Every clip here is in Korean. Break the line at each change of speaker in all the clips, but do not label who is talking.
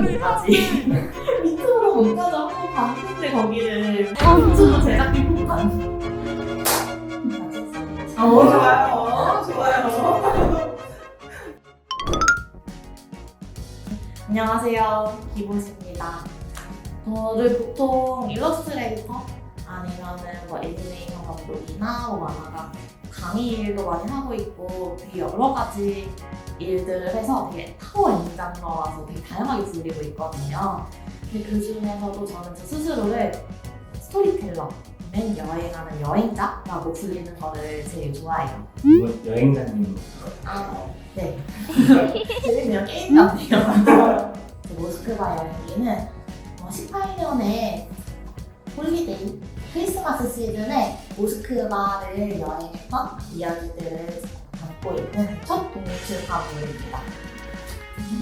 말을
못하지. 밑으로 못 가죠. 한번 봤는데 거기를
어.
유튜브 제작비 폭탄.
어, 좋아요. 어, 좋아요.
안녕하세요. 기보시입니다. 저를 보통 일러스트레이터 아니면은 뭐 애니메이션 감독이나 뭐 만화가 강의 일도 많이 하고 있고 되게 여러 가지 일들을 해서 되게 파워 엔장러라서 되게 다양하게 불리고 있거든요. 근데 그 중에서도 저는 제 스스로를 스토리텔러, 맨 여행하는 여행자라고 불리는 거를 제일 좋아해요.
뭐 여행자님
아, 네. 재밌네요. 게임 같네요. 그 모스크바 여행기는 18년에 홀리데이 크리스마스 시즌에 모스크바를 여행했던 이야기들을 담고 있는 첫 동출가물입니다.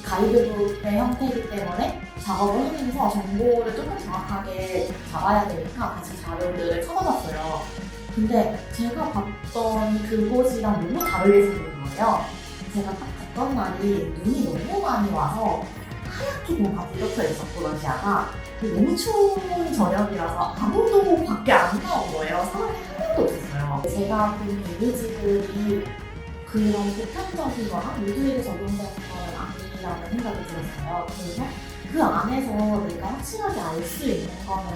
가이드북의 형태이기 때문에 작업을 하면서 정보를 조금 정확하게 잡아야 되니까 같이 자료들을 찾아봤어요. 근데 제가 봤던 그곳이랑 너무 다르게 생긴 거예요. 제가 딱 갔던 날이 눈이 너무 많이 와서 하얗게 뭔가 뒤덮여 있었고 러시아가 너무 추운 저녁이라서 아무도 밖에 안 나온 거예요. 사람이 한 명도 없었어요. 제가 본 이미지들이 그런 보편적이거나 모두에게 적용되는 건 아니라는 생각이 들었어요. 그래서 그 안에서 내가 확실하게 알 수 있는 거는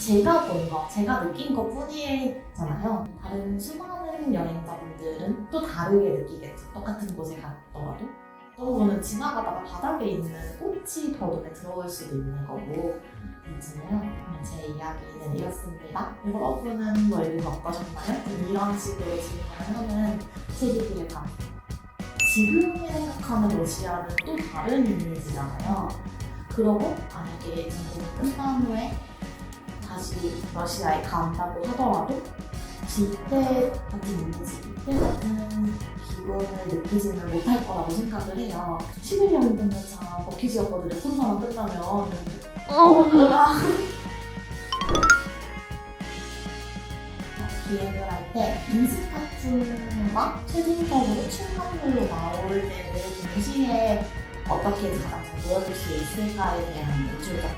제가 본 거, 제가 느낀 것 뿐이잖아요. 다른 수많은 여행자분들은 또 다르게 느끼겠죠. 똑같은 곳에 갔더라도. 어떤 분은 지나가다가 바닥에 있는 꽃이 더 눈에 들어올 수도 있는 거고 있잖아요. 제 이야기는 이렇습니다. 여러분은 뭐 여기 어떠셨나요? 이런 식으로 질문을 하는 책이기를 가 지금 생각하는 러시아는 또 다른 이미지잖아요. 그러고 만약에 전쟁이 끝난 후에 다시 러시아에 간다고 하더라도 이때 같은 이미지, 이때 같은 기분을 느끼지는 못할 거라고 생각을 해요. 11년이면 참 버킷이었거든요. 코로나만 끝나면. 어, 으아. 기획을 할 때 인스타툰과 최종적으로 출판물로 나올 때를 동시에 어떻게 가장 잘 보여줄 수 있을까에 대한 연출적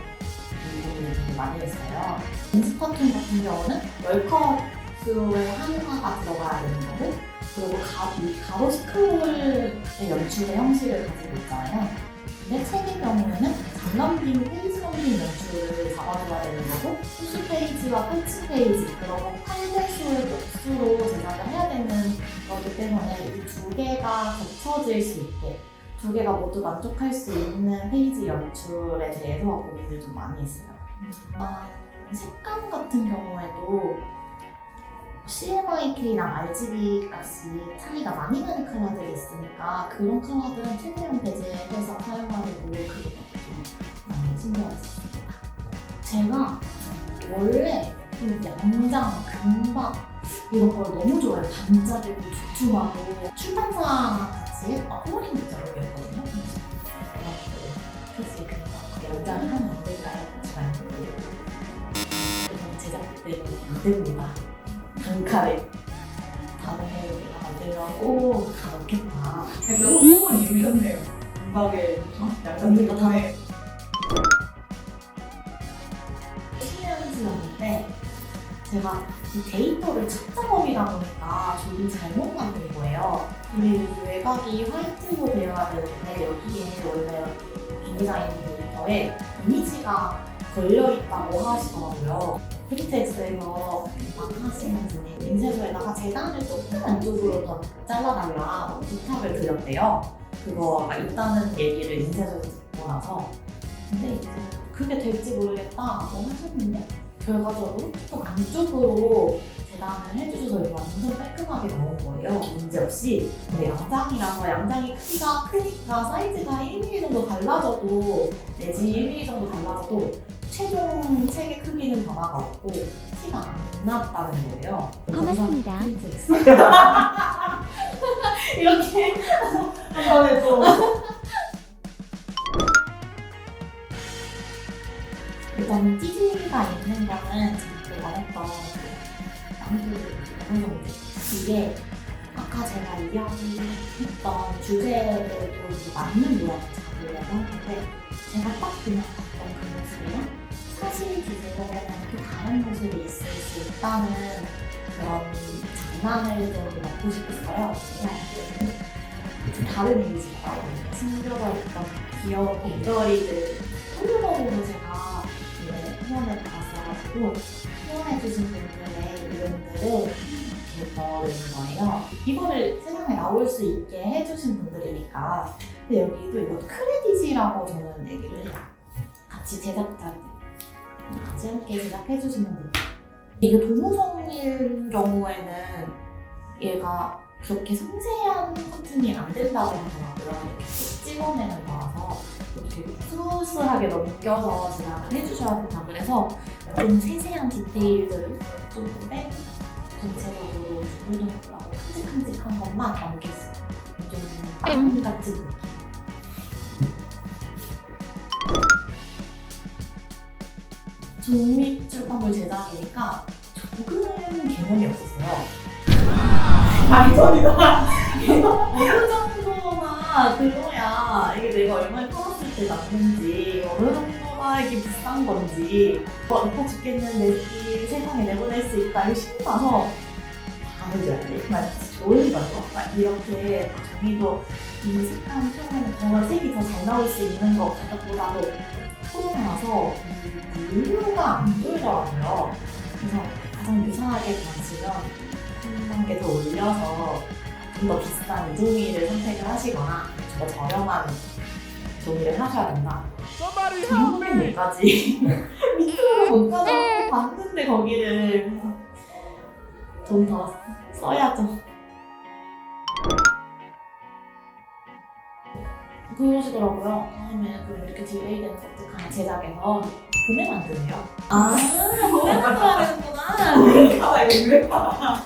고민을 되게 많이 했어요. 인스타툰 같은 경우는 월 컷수의 한화가 들어가야 되는 거고 그리고 가, 이 가로 스크롤의 연출의 형식을 가지고 있잖아요. 근데 책의 경우에는 장넘김, 페이지 넘김 연출을 잡아줘야 되는 거고 수수 페이지와 끝이 페이지 그리고 8대수의 복수로 제작을 해야 되는 거기 때문에 이 두 개가 겹쳐질 수 있게 두 개가 모두 만족할 수 있는 페이지 연출에 대해서 고민을 좀 많이 했어요. 아, 색감 같은 경우에도 CMYK랑 RGB 값이 차이가 많이 나는 컬러들이 있으니까 그런 컬러들은 최대한 배제해서 사용하려고 좀 많이 신경을 썼습니다. 제가 원래 좀 양장, 금박 이런 걸 너무 좋아해요. 반짝이고 두툼하고 출판사랑 같이 어, 플로링 작업이었거든요. 그래서 그래서 연장을 하면 안 될까요? 잘 이건 제작비 때문에 안 됩니다. 단칼에 다른 해를 만들려고 다 넣겠다.
너무 입으셨네요. 음악에 양장님과 다
시리즈였는데 제가 이 데이터를 측정업이다 보니까 조금 잘못 만든 거예요. 이 외곽이 화이트로 되어야 되는데 여기에 원래 디자인 데이터에 이미지가 걸려있다고 하시더라고요. 막 하시는 분이 인쇄소에다가 재단을 조금 안쪽으로 더 잘라달라 부탁을 드렸대요. 그거가 있다는 얘기를 인쇄소에서 듣고 나서 근데 그게 될지 모르겠다고 하셨는데 결과적으로 조금 안쪽으로 재단을 해주셔서 이거 완전 깔끔하게 나온 거예요. 문제 없이. 근데 양장이라서 양장이 크기가 크니까 사이즈가 1mm 정도 달라져도 내지 1mm 정도 달라져도 최종 책의 크기는 변화가 없고 티가 안 났다는 거예요.
고맙습니다.
이렇게
한 번에 또
일단 찌질이가 있는 거는 제가 했던 남들 이게 아까 제가 이야기했던 주제에도 맞는 모양을 잡으려고 했는데 제가 딱 봤던 그 모습이랑 사실 보면 또 다른 모습이 있을 수 있다는 그런 장난을 좀 넣고 싶었어요. 다른 이미지가 숨겨져 있던 귀여운 곰돌이들 홀로으로 제가 이제 후원을 받았어가지고 후원해주신 분들의 이름들을 이렇게 넣어놓은 거예요. 이거를 세상에 나올 수 있게 해주신 분들이니까 근데 여기도 이것도 크레딧이라고 저는 얘기를 해요. 같이 제작자들 같이 함께 제작해 주시는 분들 이게 동호성일 경우에는 얘가 그렇게 섬세한 커팅이 안 된다고 하더라고요. 이렇게 찍어내는 거라서 이렇게 스무스하게 넘겨서 제작을 해주셔야 된다 그래서 좀 세세한 디테일들을 좀 빼고 전체적으로 두글두글하고 큼직큼직한 것만 남겼어요. 좀 빵 같은 느낌. 독립출판물 제작이니까 조금 개념이 없었어요.
반전이다.
어느 정도나 그거야 이게 내가 얼마에 팔았을 때 났는지 어느 정도나 이게 비싼 건지 뭐 이뻐 죽겠는 내 새끼 세상에 내보낼 수 있다 이거 신나서 않네 막 좋은 거죠 막 이렇게 종이도 이 색감 표현은 정말 색이 더 잘 나올 수 있는 것 같다보다도 풀어놔서 이 물류가 안 돌더라고요 그래서 가장 유사하게 보시면 한 단계 더 올려서 좀 더 비싼 종이를 선택을 하시거나 좀 더 저렴한 종이를 하셔야 된다. 종이까지 밑으로 못 가서 봤는데 거기를 좀더 써야죠. 그러시더라고요. 다음에 그럼 이렇게 것도 강 제작해서 봄에 만드네요. 아, 봄에 되는구나.
아, 이거 유래파.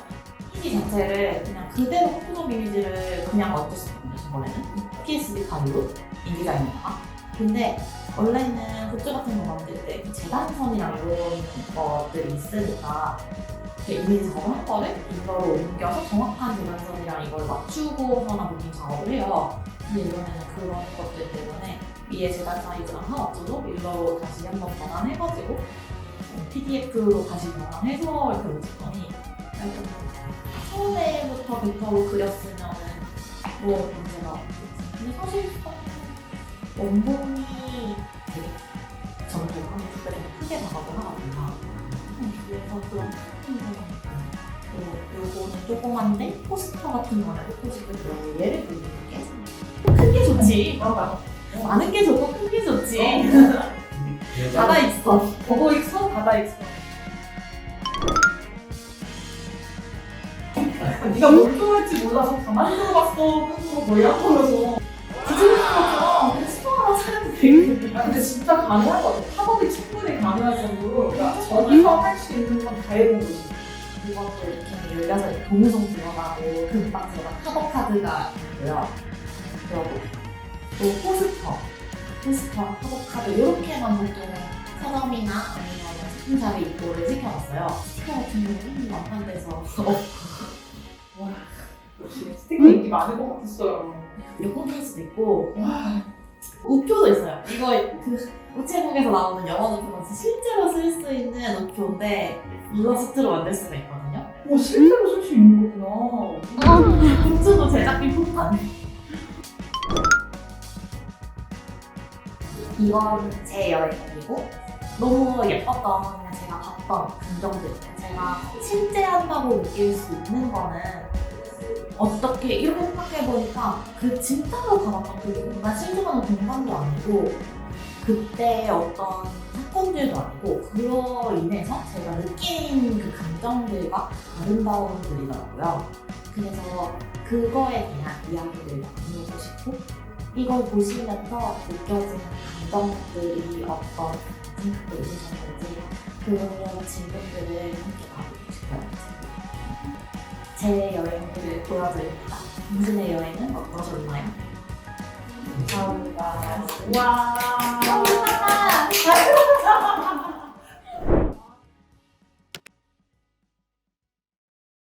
이미지 자체를 그냥 그대로 포토샵 이미지를 그냥 얹으셨거든요, 저번에는. PSD 가루로 인디자인에다가. 근데 원래는 굿즈 같은 거 만들 때그 재단선이랑 이런 것들이 있으니까 이미지 저한 거를 이거로 옮겨서 정확한 재단선이랑 이걸 맞추고서나 보통 작업을 해요. 근데 이번에는 그런 것들 때문에 위에 재단 사이즈랑 상관없어도 일러로 다시 한번 변환해가지고 PDF로 다시 변환해서 이렇게 올렸더니 약간 처음에부터 벡터로 그렸으면은 뭐 문제가 없겠지. 근데 사실상 원본이 되게 한두배 정도 크게 하거든요. 음, 그래서 그런 또 요거는 조그만데 포스터 같은 거를 해고 싶은데 얘를 그리는 게 큰 게 좋지.
맞아.
많은 게 좋고 큰 게 좋지.
네.
닫아 있어.
보고 있어? 바다 있어. 네가 뭘 좋아할지 몰라서 가만히 들어봤어. 끊고
수동으로 사람들이
아, 근데 진짜 가능할 것 같아. 팝업이 충분히 가능할 정도로. 그러니까 저기서 할 수 있는 건 다 해본 거지.
이것도 이렇게 열려서 동성 들어가고 금방 제가 팝업 카드가 있고요. 그리고 또 포스터, 포스터, 팝업 카드 이렇게만 보통 서점이나 아니면 스팀샵에 입고를 시켜놨어요. 스티커 같은 경우는 완판돼서
역시 스티커 인기 많은 것 같았어요.
요거 케이스도 있고 우표도 있어요. 이거 그 우체국에서 나오는 영어 우표는 실제로 쓸 수 있는 우표인데 일러스트로 만들 수가 있거든요.
뭐 실제로 쓸 수 있는 거구나.
굿즈도 제작비 폭탄. 이건 제 여행이고 너무 예뻤던 그냥 제가 봤던 감정들 제가 실제 한다고 느낄 수 있는 거는 어떻게 이렇게 생각해 보니까 그 진짜로 가봤던 그 공간 실제 가는 공간도 아니고 그때 어떤 사건들도 아니고 그로 인해서 제가 느낀 그 감정들과 아름다운 글이더라고요. 그래서 그거에 대한 이야기를 나누고 싶고 이걸 보시면서 느껴지는 감정들이 어떤 생각도 있으셨는지 그런 질문들을 함께 나누고 싶어요. 제 여행들을 보여드립니다. 당신의 여행은 어떠셨나요?
감사합니다. 와.
감사합니다.